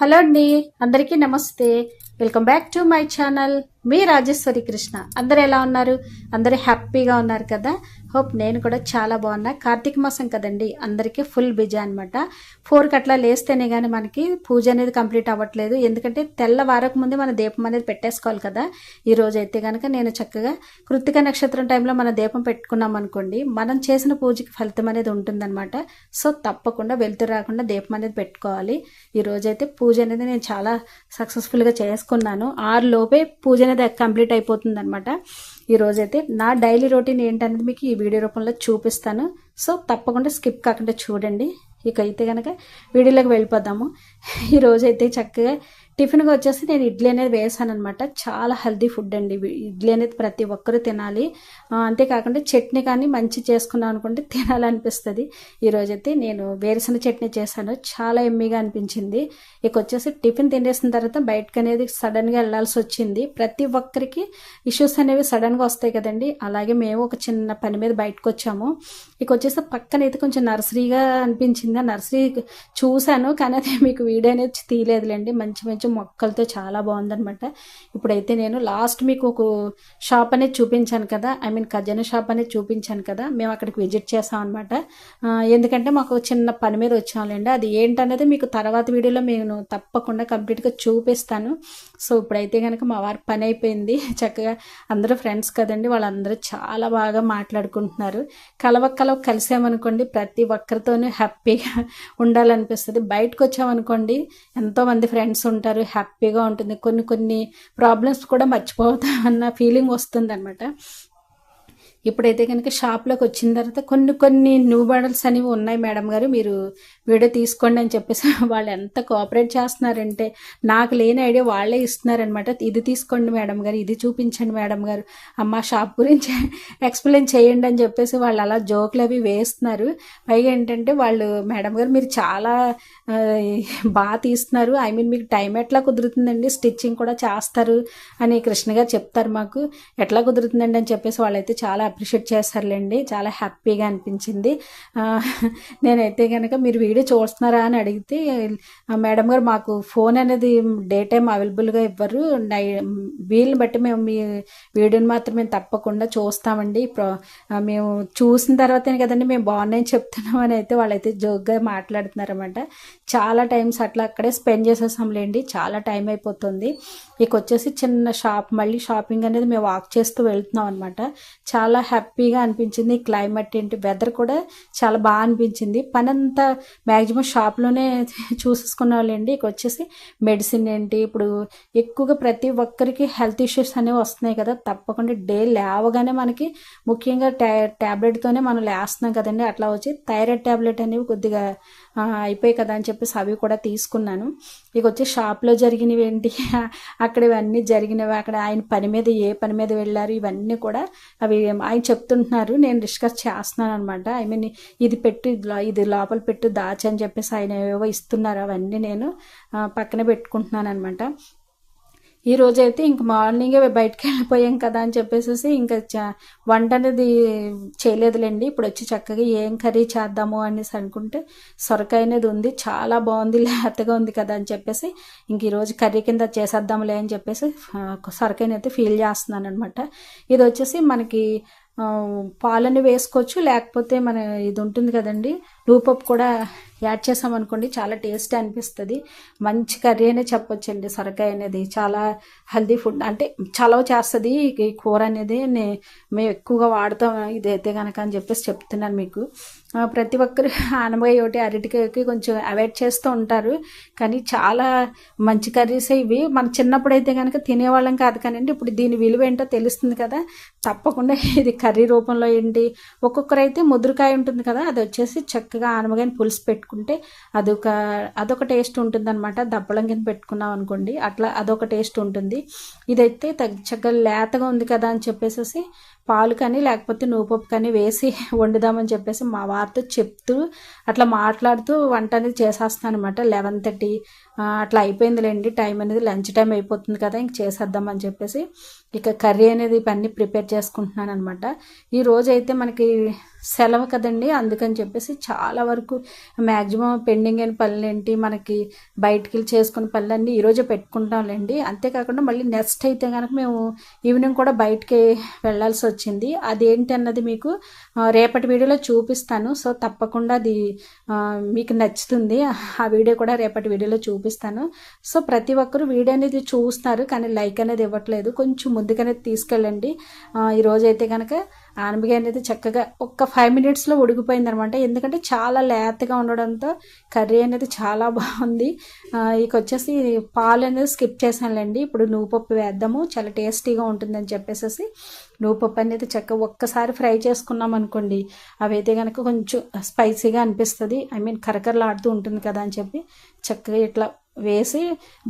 Hello అండి అందరికీ నమస్తే. Welcome back to my channel మీ రాజేశ్వరి కృష్ణ. అందరు ఎలా ఉన్నారు? అందరూ హ్యాపీగా ఉన్నారు కదా? హోప్ నేను కూడా చాలా బాగున్నా. కార్తీక మాసం కదండి అందరికీ ఫుల్ బిజీ అనమాట ఫోర్కి అట్లా లేస్తేనే కానీ మనకి పూజ అనేది కంప్లీట్ అవ్వట్లేదు. ఎందుకంటే తెల్లవారకు ముందే మన దీపం అనేది పెట్టేసుకోవాలి కదా. ఈ రోజు అయితే కనుక నేను చక్కగా కృత్తిక నక్షత్రం టైంలో మన దీపం పెట్టుకున్నాం అనుకోండి మనం చేసిన పూజకి ఫలితం అనేది ఉంటుందన్నమాట. సో తప్పకుండా వెళ్తూ రాకుండా దీపం అనేది పెట్టుకోవాలి. ఈ రోజైతే పూజ అనేది నేను చాలా సక్సెస్ఫుల్గా చేసుకున్నాను. ఆరు లోపే పూజ అనేది కంప్లీట్ అయిపోతుంది అనమాట ఈ రోజైతే నా డైలీ రొటీన్ ఏంటనేది మీకు ఈ వీడియో రూపంలో చూపిస్తాను. సో తప్పకుండా స్కిప్ కాకుండా చూడండి. ఇక అయితే కనుక వీడియోలోకి వెళ్ళిపోదాము. ఈ రోజైతే చక్కగా టిఫిన్గా వచ్చేసి నేను ఇడ్లీ అనేది వేసాను అనమాట చాలా హెల్దీ ఫుడ్ అండి ఇడ్లీ అనేది ప్రతి ఒక్కరూ తినాలి. అంతేకాకుండా చట్నీ కానీ మంచి చేసుకున్నాం అనుకుంటే తినాలనిపిస్తుంది. ఈరోజైతే నేను వేరుశెనగ చట్నీ చేశాను. చాలా ఎమ్మిగా అనిపించింది. ఇక వచ్చేసి టిఫిన్ తినేసిన తర్వాత బయటకు అనేది సడన్గా వెళ్ళాల్సి వచ్చింది. ప్రతి ఒక్కరికి ఇష్యూస్ అనేవి సడన్గా వస్తాయి కదండి. అలాగే మేము ఒక చిన్న పని మీద బయటకు వచ్చాము. ఇక వచ్చేసి పక్కన అయితే కొంచెం నర్సరీగా అనిపించింది. ఆ నర్సరీ చూశాను కానీ అది మీకు వీడియో అనేది తీయలేదులేండి. మంచి మంచి మొక్కలతో చాలా బాగుందనమాట ఇప్పుడైతే నేను లాస్ట్ మీకు ఒక షాప్ అనేది చూపించాను కదా ఐ మీన్ ఖజానా షాప్ అనేది చూపించాను కదా మేము అక్కడికి విజిట్ చేసాం అనమాట ఎందుకంటే మాకు చిన్న పని మీద వచ్చాములేండి అది ఏంటనేది మీకు తర్వాత వీడియోలో నేను తప్పకుండా కంప్లీట్గా చూపిస్తాను. సో ఇప్పుడైతే కనుక మా వారి పని అయిపోయింది. చక్కగా అందరూ ఫ్రెండ్స్ కదండి వాళ్ళందరూ చాలా బాగా మాట్లాడుకుంటున్నారు. కలవ కలవ కలిసామనుకోండి ప్రతి ఒక్కరితోనూ హ్యాపీగా ఉండాలనిపిస్తుంది. బయటకు వచ్చామనుకోండి ఎంతోమంది ఫ్రెండ్స్ ఉంటారు. హ్యాపీగా ఉంటుంది. కొన్ని కొన్ని ప్రాబ్లమ్స్ కూడా మర్చిపోతామన్న ఫీలింగ్ వస్తుంది అనమాట ఇప్పుడైతే కనుక షాప్లోకి వచ్చిన తర్వాత కొన్ని కొన్ని న్యూ మోడల్స్ అనేవి ఉన్నాయి మేడం గారు. మీరు వీడియో తీసుకోండి అని చెప్పేసి వాళ్ళు ఎంత కోఆపరేట్ చేస్తున్నారంటే నాకు లేని ఐడియా వాళ్ళే ఇస్తున్నారనమాట ఇది తీసుకోండి మేడం గారు ఇది చూపించండి మేడం గారు. అమ్మ షాప్ గురించి ఎక్స్ప్లెయిన్ చేయండి అని చెప్పేసి వాళ్ళు అలా జోకులు అవి వేస్తున్నారు. పైగా ఏంటంటే వాళ్ళు మేడం గారు మీరు చాలా బాగా తీస్తున్నారు. ఐ మీన్ మీకు టైం ఎట్లా కుదురుతుందండి? స్టిచ్చింగ్ కూడా చేస్తారు అని కృష్ణ గారు చెప్తారు మాకు. ఎట్లా కుదురుతుందండి అని చెప్పేసి వాళ్ళైతే చాలా అప్రిషియేట్ చేశారులేండి చాలా హ్యాపీగా అనిపించింది. నేనైతే కనుక మీరు వీడియో చూస్తున్నారా అని అడిగితే మేడం గారు మాకు ఫోన్ అనేది డే టైం అవైలబుల్గా ఇవ్వరు. నై వీళ్ళని బట్టి మేము మీ వీడియోని మాత్రం మేము తప్పకుండా చూస్తామండి. ప్రో మేము చూసిన తర్వాతనే కదండి మేము బాగున్నాయని చెప్తున్నాం అని అయితే వాళ్ళైతే జోక్గా మాట్లాడుతున్నారన్నమాట. చాలా టైమ్స్ అట్లా అక్కడే స్పెండ్ చేసేసాంలేండి. చాలా టైం అయిపోతుంది. ఇక వచ్చేసి చిన్న షాప్ మళ్ళీ షాపింగ్ అనేది మేము వాక్ చేస్తూ వెళ్తున్నాం అనమాట చాలా హ్యాపీగా అనిపించింది. క్లైమేట్ ఏంటి వెదర్ కూడా చాలా బాగా అనిపించింది. పని అంతా మ్యాక్సిమం షాప్లోనే చూసేసుకున్న వాళ్ళండి ఇక వచ్చేసి మెడిసిన్ ఏంటి ఇప్పుడు ఎక్కువగా ప్రతి ఒక్కరికి హెల్త్ ఇష్యూస్ అనేవి వస్తున్నాయి కదా. తప్పకుండా డే లేవగానే మనకి ముఖ్యంగా టా ట్యాబ్లెట్తోనే మనం లేస్తున్నాం కదండి. అట్లా వచ్చి థైరాయిడ్ ట్యాబ్లెట్ అనేవి కొద్దిగా అయిపోయాయి కదా అని చెప్పేసి అవి కూడా తీసుకున్నాను. ఇక వచ్చి షాప్లో జరిగినవి ఏంటి అక్కడ ఇవన్నీ జరిగినవి అక్కడ ఆయన పని మీద ఏ పని మీద వెళ్ళారు ఇవన్నీ కూడా అవి ఆయన చెప్తుంటున్నారు నేను డిస్కస్ చేస్తున్నాను అనమాట ఐ మీన్ ఇది పెట్టు ఇది లోపల పెట్టు దాచి అని చెప్పేసి ఆయన ఏవో ఇస్తున్నారు అవన్నీ నేను పక్కన పెట్టుకుంటున్నాను అనమాట ఈ రోజు అయితే ఇంక మార్నింగే బయటకు వెళ్ళిపోయాం కదా అని చెప్పేసి ఇంకా చ- వంట అనేది చేయలేదులేండి. ఇప్పుడు వచ్చి చక్కగా ఏం కర్రీ చేద్దాము అనేసి అనుకుంటే సొరకాయ అనేది ఉంది. చాలా బాగుంది లేతగా ఉంది కదా అని చెప్పేసి ఇంక ఈరోజు కర్రీ కింద చేసేద్దాంలే అని చెప్పేసి ఆ, సొరకాయని అయితే ఫీల్ చేస్తున్నాను అనమాట ఇది వచ్చేసి మనకి పాలని వేసుకోవచ్చు లేకపోతే మన ఇది ఉంటుంది కదండి రూపప్పు కూడా యాడ్ చేసామనుకోండి చాలా టేస్ట్ అనిపిస్తుంది. మంచి కర్రీ అనే చెప్పొచ్చండి సొరకాయ అనేది. చాలా హెల్దీ ఫుడ్. అంటే చలవ చేస్తుంది ఈ కూర అనేది. మేము ఎక్కువగా వాడతాం ఇదైతే కనుక అని చెప్పేసి చెప్తున్నాను మీకు. ప్రతి ఒక్కరు ఆనపకాయ ఒకటి అరటికాయకి కొంచెం అవాయిడ్ చేస్తూ ఉంటారు. కానీ చాలా మంచి కర్రీస్ ఇవి. మన చిన్నప్పుడు అయితే కనుక తినేవాళ్ళం కాదు కానీ ఇప్పుడు దీని విలువ ఏంటో తెలుస్తుంది కదా. తప్పకుండా ఇది కర్రీ రూపంలో ఏంటి? ఒక్కొక్కరైతే ముదురుకాయ ఉంటుంది కదా అది వచ్చేసి చక్కగా ఆనమగాయని పులుసు పెట్టుకుంటే అదొక అదొక టేస్ట్ ఉంటుంది అనమాట దప్పడం కింద పెట్టుకున్నాం అనుకోండి అట్లా అదొక టేస్ట్ ఉంటుంది. ఇదైతే చక్కగా లేతగా ఉంది కదా అని చెప్పేసి పాలు కానీ లేకపోతే నువ్వుపప్పు కానీ వేసి వండుదామని చెప్పేసి మా వారితో చెప్తూ అట్లా మాట్లాడుతూ వంట అనేది చేసేస్తాను అనమాట లెవెన్ థర్టీ అట్లా అయిపోయిందిలేండి టైం అనేది లంచ్ టైం అయిపోతుంది కదా ఇంక చేసేద్దామని చెప్పేసి ఇక కర్రీ అనేది ఇవన్నీ ప్రిపేర్ చేసుకుంటున్నాను అనమాట ఈ రోజు అయితే మనకి సెలవు కదండి. అందుకని చెప్పేసి చాలా వరకు మ్యాక్సిమం పెండింగ్ అయిన పనులు ఏంటి మనకి బయటికి వెళ్ళి చేసుకున్న పనులన్నీ ఈరోజే పెట్టుకుంటాంలేండి. అంతేకాకుండా మళ్ళీ నెక్స్ట్ అయితే కనుక మేము ఈవినింగ్ కూడా బయటికి వెళ్ళాల్సి వచ్చింది. అదేంటి అన్నది మీకు రేపటి వీడియోలో చూపిస్తాను. సో తప్పకుండా అది మీకు నచ్చుతుంది. ఆ వీడియో కూడా రేపటి వీడియోలో చూపిస్తాను. సో ప్రతి ఒక్కరు వీడియో అనేది చూస్తారు కానీ లైక్ అనేది ఇవ్వట్లేదు. కొంచెం ముందుగానే తీసుకెళ్ళండి. ఈరోజైతే ఈరోజు అయితే కనుక ఆనపకాయ అనేది చక్కగా ఒక్క ఫైవ్ మినిట్స్లో ఉడికిపోయింది అనమాట ఎందుకంటే చాలా లేతగా ఉండడంతో కర్రీ అనేది చాలా బాగుంది. ఇక వచ్చేసి పాలు అనేది స్కిప్ చేశానులేండి. ఇప్పుడు నువ్వు పప్పు వేద్దాము. చాలా టేస్టీగా ఉంటుందని చెప్పేసి నువ్వు పప్పు అనేది చక్కగా ఒక్కసారి ఫ్రై చేసుకున్నాం అనుకోండి అవైతే కనుక కొంచెం స్పైసీగా అనిపిస్తుంది. ఐ మీన్ కరకరలాడుతూ ఉంటుంది కదా అని చెప్పి చక్కగా ఇట్లా వేసి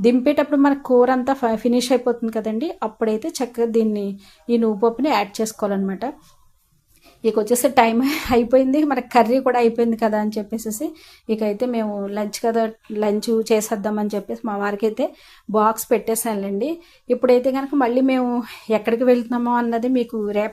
దింపేటప్పుడు మన కూర అంతా ఫినిష్ అయిపోతుంది కదండి. అప్పుడైతే చక్కగా దీన్ని ఈ నువ్వు పప్పుని యాడ్ చేసుకోవాలన్నమాట. ఇక వచ్చేసి టైం అయిపోయింది. మన కర్రీ కూడా అయిపోయింది కదా అని చెప్పేసి ఇక అయితే మేము లంచ్ కదా లంచ్ చేసేద్దామని చెప్పేసి మా వారికి అయితే బాక్స్ పెట్టేసానులేండి ఇప్పుడైతే కనుక మళ్ళీ మేము ఎక్కడికి వెళ్తున్నామో అన్నది మీకు రేపు